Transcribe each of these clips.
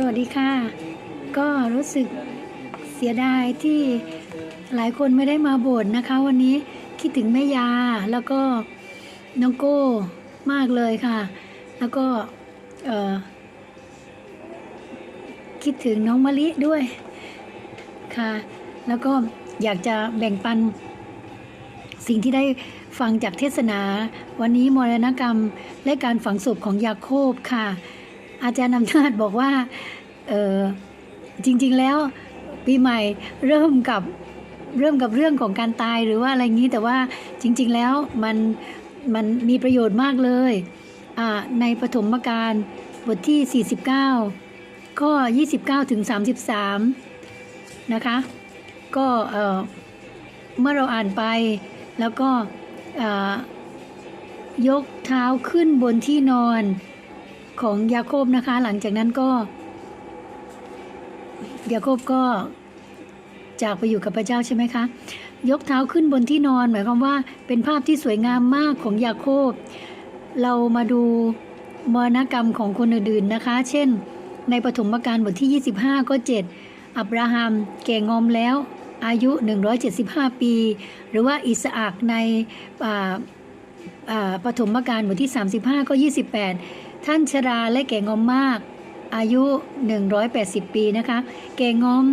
สวัสดีค่ะ ก็รู้สึกเสียดายที่หลายคนไม่ได้มาโบสถ์นะคะ วันนี้คิดถึงแม่ยาแล้วก็น้องโก้มากเลยค่ะ แล้วก็คิดถึงน้องมะลิด้วยค่ะ แล้วก็อยากจะแบ่งปัน สิ่งที่ได้ฟังจากเทศนา วันนี้มรณกรรมและการฝังศพของยาโคบค่ะ อาจารย์นำนาจบอกว่าจริง ๆ แล้วปีใหม่เริ่มกับเริ่มกับเรื่องของการตายหรือว่าอะไรงี้แต่ว่าจริง ๆ แล้วมันมันมีประโยชน์มากเลยในปฐมกาลบทที่ 49 ข้อ 29 ถึง 33 นะคะ ก็เอ่อเมื่อเราอ่านไปแล้วก็ยกเท้าขึ้นบนที่นอน ของยาโคบนะคะ หลังจากนั้นก็ ยาโคบก็จากไปอยู่กับพระเจ้าใช่ไหมคะ ยกเท้าขึ้นบนที่นอน หมายความว่าเป็นภาพที่สวยงามมากของยาโคบ เรามาดูมรณกรรมของคนอื่นๆนะคะ เช่น ในปฐมกาลบทที่ 25 ก็ 7 อับราฮัมแก่งอมแล้วอายุ 175 ปี หรือว่าอิสอักในปฐมกาลบทที่ 35 ก็ 28 ท่านชราและแก่งอมมาก อายุ 180 ปีนะคะ แก่งอม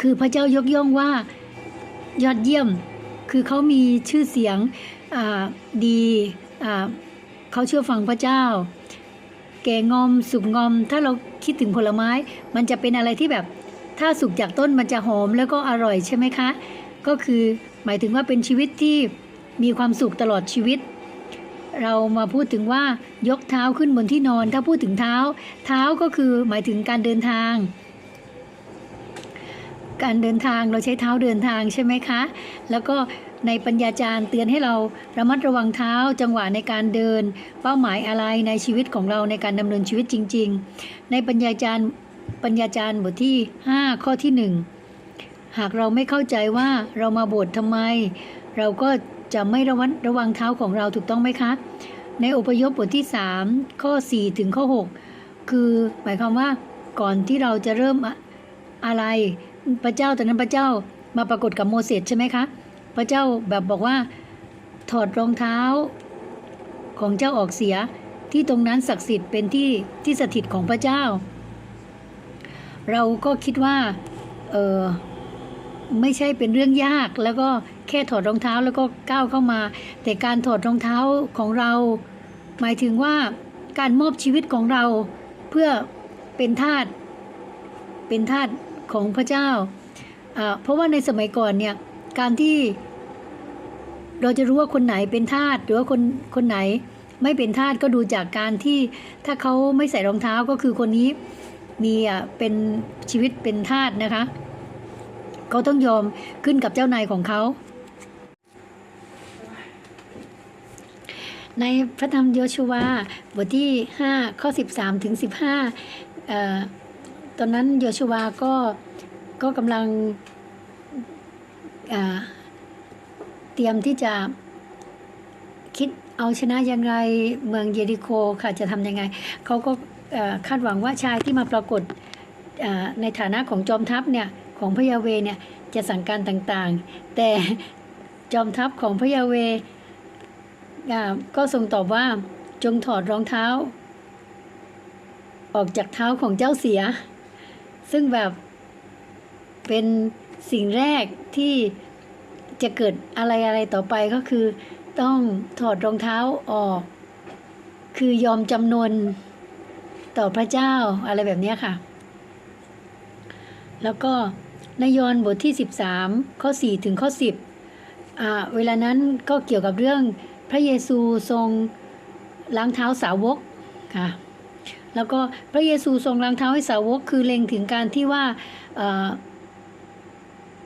คือพระเจ้ายกย่องว่ายอดเยี่ยม คือเขามีชื่อเสียงดีเขาเชื่อฟังพระเจ้า แก่งอมสุกงอม ถ้าเราคิดถึงผลไม้ มันจะเป็นอะไรที่แบบ ถ้าสุกจากต้นมันจะหอมแล้วก็อร่อยใช่ไหมคะ ก็คือหมายถึงว่าเป็นชีวิตที่มีความสุขตลอดชีวิต เรามาพูดถึงว่ายกเท้าขึ้นบนที่นอน ถ้าพูดถึงเท้า เท้าก็คือหมายถึงการเดินทาง การเดินทางเราใช้เท้าเดินทางใช่ไหมคะ แล้วก็ในปัญญาจารย์เตือนให้เราระมัดระวังเท้าจังหวะในการเดิน เป้าหมายอะไรในชีวิตของเราในการดำเนินชีวิตจริง ๆ ในปัญญาจารย์ปัญญาจารย์บทที่ 5 ข้อที่ 1 หากเราไม่เข้าใจว่าเรามาบสถ์ทำไม เราก็ จะไม่ระวัดระวังเท้าของเราถูกต้องไหมคะ ในอพยพบทที่ 3 ข้อ 4 ถึงข้อ 6 คือหมายความว่าก่อนที่เราจะเริ่มอะอะไรพระเจ้าตอนนั้นพระเจ้ามาปรากฏกับโมเสสใช่ไหมคะ พระเจ้าแบบบอกว่าถอดรองเท้าของเจ้าออกเสียที่ตรงนั้นศักดิ์สิทธิ์เป็นที่ที่สถิตของพระเจ้า เราก็คิดว่าเออไม่ใช่เป็นเรื่องยากแล้วก็แค่ถอดรองเท้าแล้วก็ก้าวเข้ามา แต่การถอดรองเท้าของเรา หมายถึงว่าการมอบชีวิตของเราเพื่อเป็นทาสเป็นทาสของพระเจ้า เพราะว่าในสมัยก่อนเนี่ยการที่เราจะรู้ว่าคนไหนเป็นทาสหรือว่าคนคนไหนไม่เป็นทาสก็ดูจากการที่ถ้าเขาไม่ใส่รองเท้าก็คือคนนี้มีอะเป็นชีวิตเป็นทาสนะคะ เขาต้องยอมขึ้นกับเจ้านายของเขา ในพระธรรมโยชูวาบทที่ 5 ข้อ 13 ถึง 15 ตอนนั้นโยชูวาก็ก็กำลังเตรียมที่จะคิดเอาชนะยังไงเมืองเยริโคค่ะจะทำยังไง เขาก็คาดหวังว่าชายที่มาปรากฏในฐานะของจอมทัพเนี่ยของพระยาเวเนี่ยจะสั่งการต่างๆ แต่จอมทัพของพระยาเว ก็ทรงตอบว่าจงถอดรองเท้า ออกจากเท้าของเจ้าเสีย ซึ่งแบบเป็นสิ่งแรกที่จะเกิดอะไรอะไรต่อไปก็คือ ต้องถอดรองเท้าออก คือยอมจำนวนต่อพระเจ้าอะไรแบบนี้ค่ะ แล้วก็ในยอนบทที่ 13 ข้อ 4 ถึงข้อ 10อ่าเวลานั้นก็เกี่ยวกับเรื่อง พระเยซูทรงล้างเท้าสาวกค่ะแล้วก็พระเยซูทรงล้างเท้าให้สาวก คือเล็งถึงการที่ว่า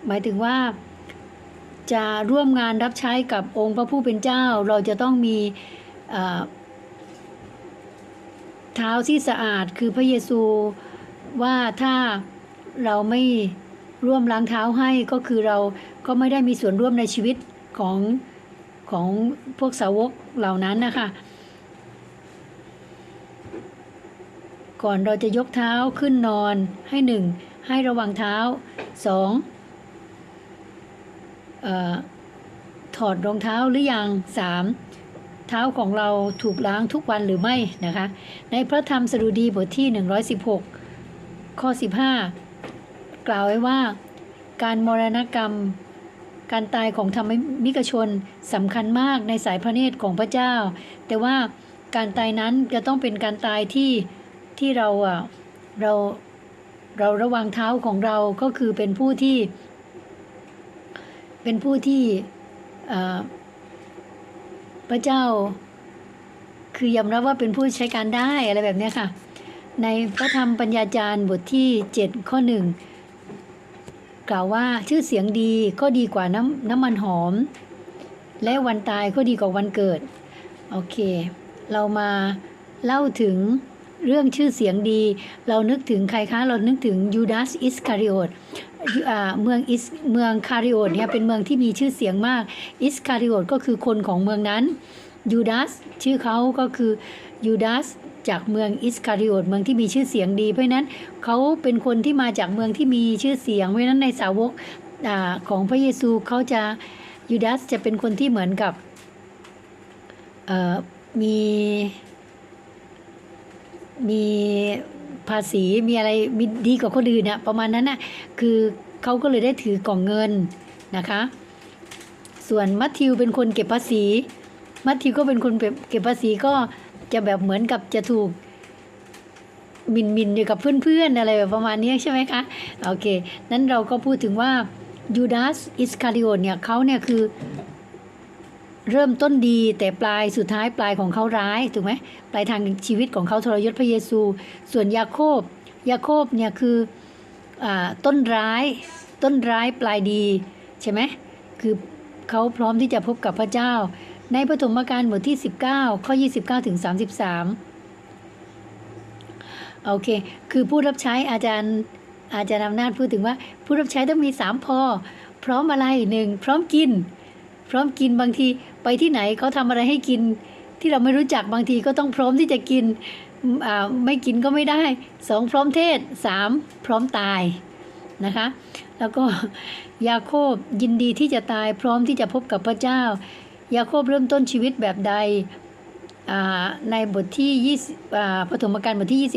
หมายถึงว่าจะร่วมงานรับใช้กับองค์พระผู้เป็นเจ้า เราจะต้องมีเท้าที่สะอาดคือพระเยซูว่าถ้าเราไม่ร่วมล้างเท้าให้ก็คือเราก็ไม่ได้มีส่วนร่วมในชีวิตของ ของพวกสาวกเหล่านั้นนะคะ ก่อนเราจะยกเท้าขึ้นนอนให้หนึ่งให้ระวังเท้าสองออถอดรองเท้าหรือยังสามเท้าของเราถูกล้างทุกวันหรือไม่นะคะ ในพระธรรมสดุดีบทที่ 116 ข้อ 15 กล่าวไว้ว่า การมรณกรรม การตายของธรรมิกชนสำคัญมากในสายพระเนตรของพระเจ้า แต่ว่าการตายนั้นจะต้องเป็นการตายที่ที่เราอะเราเราระวังเท้าของเราก็คือเป็นผู้ที่ เป็นผู้ที่พระเจ้า คือยอมรับว่าเป็นผู้ใช้การได้อะไรแบบนี้ค่ะ ในพระธรรมปัญญาจารย์บทที่ 7 ข้อ1 กล่าวว่าชื่อเสียงดีก็ดีกว่าน้ำน้ำมันหอม และวันตายก็ดีกว่าวันเกิด โอเค เรามาเล่าถึงเรื่องชื่อเสียงดี เรานึกถึงใครคะ เรานึกถึงยูดาสอิสคาริโอตอ่าเมืองอิสเมืองคาริโอตเนี่ยเป็นเมืองที่มีชื่อเสียงมาก อิสคาริโอตก็คือคนของเมืองนั้นยูดาสชื่อเขาก็คือยูดาส จากเมืองอิสคาริโอตเมืองที่มีชื่อเสียงดี เพราะนั้นเขาเป็นคนที่มาจากเมืองที่มีชื่อเสียง เพราะนั้นในสาวกอของพระเยซูเขาจะยูดาสจะเป็นคนที่เหมือนกับมีมีภาษีมีอะไรมีดีกว่าคนอื่นนะประมาณนั้นนะคือเขาก็เลยได้ถือกล่องเงินนะคะ ส่วนมัทธิวเป็นคนเก็บภาษี มัทธิวก็เป็นคนเก็บภาษีก็ จะแบบเหมือนกับจะถูกมินมินอยู่กับเพื่อนๆอะไรแบบประมาณนี้ใช่ไหมคะโอเคนั้นเราก็พูดถึงว่ายูดาสอิสคาริโอตเนี่ยเขาเนี่ยคือเริ่มต้นดีแต่ปลายสุดท้ายปลายของเขาร้ายถูกไหมปลายทางชีวิตของเขาทรยศพระเยซู ส่วนยาโคบยาโคบเนี่ยคืออต้นร้ายต้นร้ายปลายดีใช่ไหมคือเขาพร้อมที่จะพบกับพระเจ้า ในปฐมกาลบทที่ 19 ข้อ 29 ถึง 33 โอเค คือผู้รับใช้อาจารย์อาจารย์อำนาจพูดถึงว่า ผู้รับใช้ต้องมีสามพอ พร้อมอะไรหนึ่งพร้อมกิน พร้อมกินบางทีไปที่ไหนเขาทำอะไรให้กิน ที่เราไม่รู้จักบางทีก็ต้องพร้อมที่จะกินอ่าไม่กินก็ไม่ได้สองพร้อมเทศสามพร้อมตายนะคะ แล้วก็ยาโคบยินดีที่จะตายพร้อมที่จะพบกับพระเจ้า ยาโคบเริ่มต้นชีวิตแบบใดในบทที่20ปฐมกาลบทที่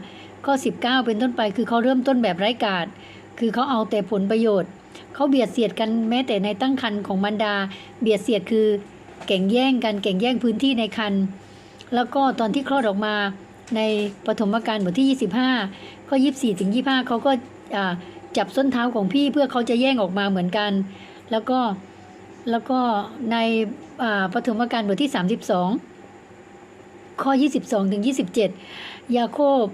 25 ข้อ 19 เป็นต้นไปคือเขาเริ่มต้นแบบไร้กาศ คือเขาเอาแต่ผลประโยชน์ เขาเบียดเสียดกันแม้แต่ในตั้งครรภ์ของมารดา เบียดเสียดคือแข่งแย่งกันแข่งแย่งพื้นที่ในครรภ์แล้วก็ตอนที่คลอดออกมาในปฐมกาลบทที่ 25 ข้อ 24 ถึง 25 เขาก็จับส้นเท้าของพี่เพื่อเขาจะแย่งออกมาเหมือนกัน แล้วก็ แล้วก็ในปฐมกาลบทที่ 32 ข้อ 22ถึง27 ยาโคบ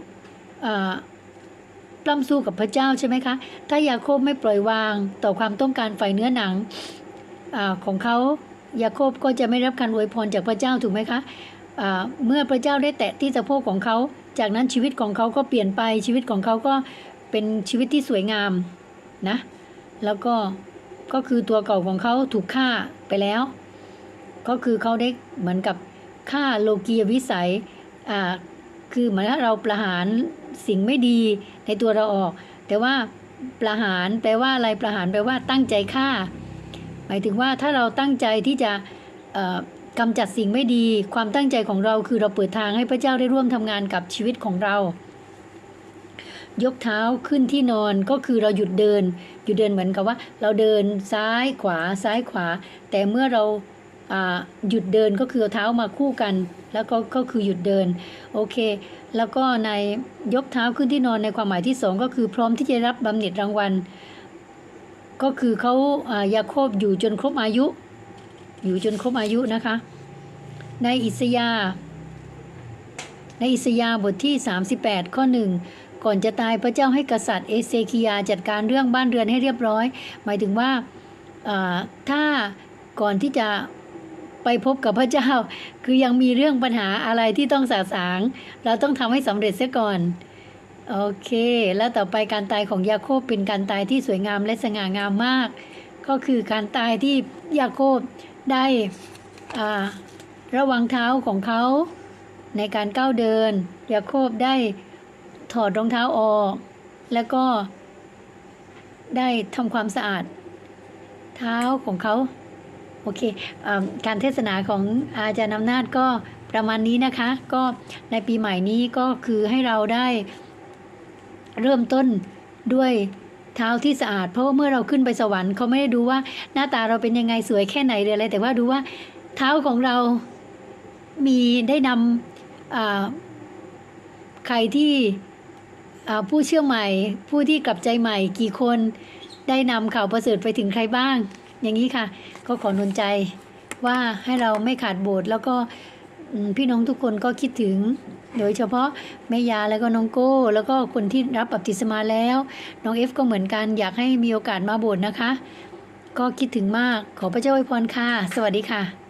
ปล้ำสู้กับพระเจ้าใช่ไหมคะ ถ้ายาโคบไม่ปล่อยวางต่อความต้องการฝ่ายเนื้อหนังอของเขา ยาโคบก็จะไม่รับการอวยพรจากพระเจ้าถูกไหมคะะเมื่อพระเจ้าได้แตะที่สะโพกของเขา จากนั้นชีวิตของเขาก็เปลี่ยนไปชีวิตของเขาก็เป็นชีวิตที่สวยงามนะ แล้วก็ ก็คือตัวเก่าของเขาถูกฆ่าไปแล้ว ก็คือเขาได้เหมือนกับฆ่าโลกียวิสัยอ่าคือเหมือนถ้าเราประหารสิ่งไม่ดีในตัวเราออก แต่ว่าประหารแปลว่าอะไรประหารแปลว่าตั้งใจฆ่า หมายถึงว่าถ้าเราตั้งใจที่จะกำจัดสิ่งไม่ดี ความตั้งใจของเราคือเราเปิดทางให้พระเจ้าได้ร่วมทำงานกับชีวิตของเรา ยกเท้าขึ้นที่นอนก็คือเราหยุดเดิน หยุดเดินเหมือนกับว่า เราเดินซ้ายขวาซ้ายขวา แต่เมื่อเราหยุดเดินก็คือเท้ามาคู่กัน แล้วก็ก็คือหยุดเดินโอเค แล้วก็ในยกเท้าขึ้นที่นอนในความหมายที่สองก็คือพร้อมที่จะรับบำเหน็จรางวัล ก็คือเขายาโคบอยู่จนครบอายุ อยู่จนครบอายุนะคะ ในอิสยาในอิสยาบทที่ 38 ข้อหนึ่ง ก่อนจะตายพระเจ้าให้กษัตริย์เอเซคียาจัดการเรื่องบ้านเรือนให้เรียบร้อย หมายถึงว่าถ้าก่อนที่จะไปพบกับพระเจ้า คือยังมีเรื่องปัญหาอะไรที่ต้องสาสาง เราต้องทำให้สำเร็จเสียก่อน โอเค แล้วต่อไปการตายของยาโคบเป็นการตายที่สวยงามและสง่างามมาก ก็คือการตายที่ยาโคบได้ระวังเท้าของเขาในการก้าวเดินยาโคบได้ ถอดรองเท้าออก แล้วก็ได้ทำความสะอาด เท้าของเขาโอเคอการเทศนาของอาจารย์อำนาจก็ประมาณนี้นะคะ ก็ในปีใหม่นี้ก็คือให้เราได้เริ่มต้นด้วยเท้าที่สะอาด เพราะว่าเมื่อเราขึ้นไปสวรรค์เขาไม่ได้ดูว่าหน้าตาเราเป็นยังไงสวยแค่ไหนหรืออะไรแต่ว่าดูว่าเท้าของเรามีได้นำใครที่ ผู้เชื่อใหม่ ผู้ที่กลับใจใหม่ กี่คนได้นำข่าวประเสริฐไปถึงใครบ้าง อย่างนี้ค่ะ ก็ขอนุนใจว่าให้เราไม่ขาดโบสถ์แล้วก็พี่น้องทุกคนก็คิดถึง โดยเฉพาะแม่ยาแล้วก็น้องโก้ แล้วก็คนที่รับบัพติศมาแล้ว น้องเอฟก็เหมือนกันอยากให้มีโอกาสมาโบสถ์นะคะ ก็คิดถึงมากขอพระเจ้าอวยพรค่ะ สวัสดีค่ะ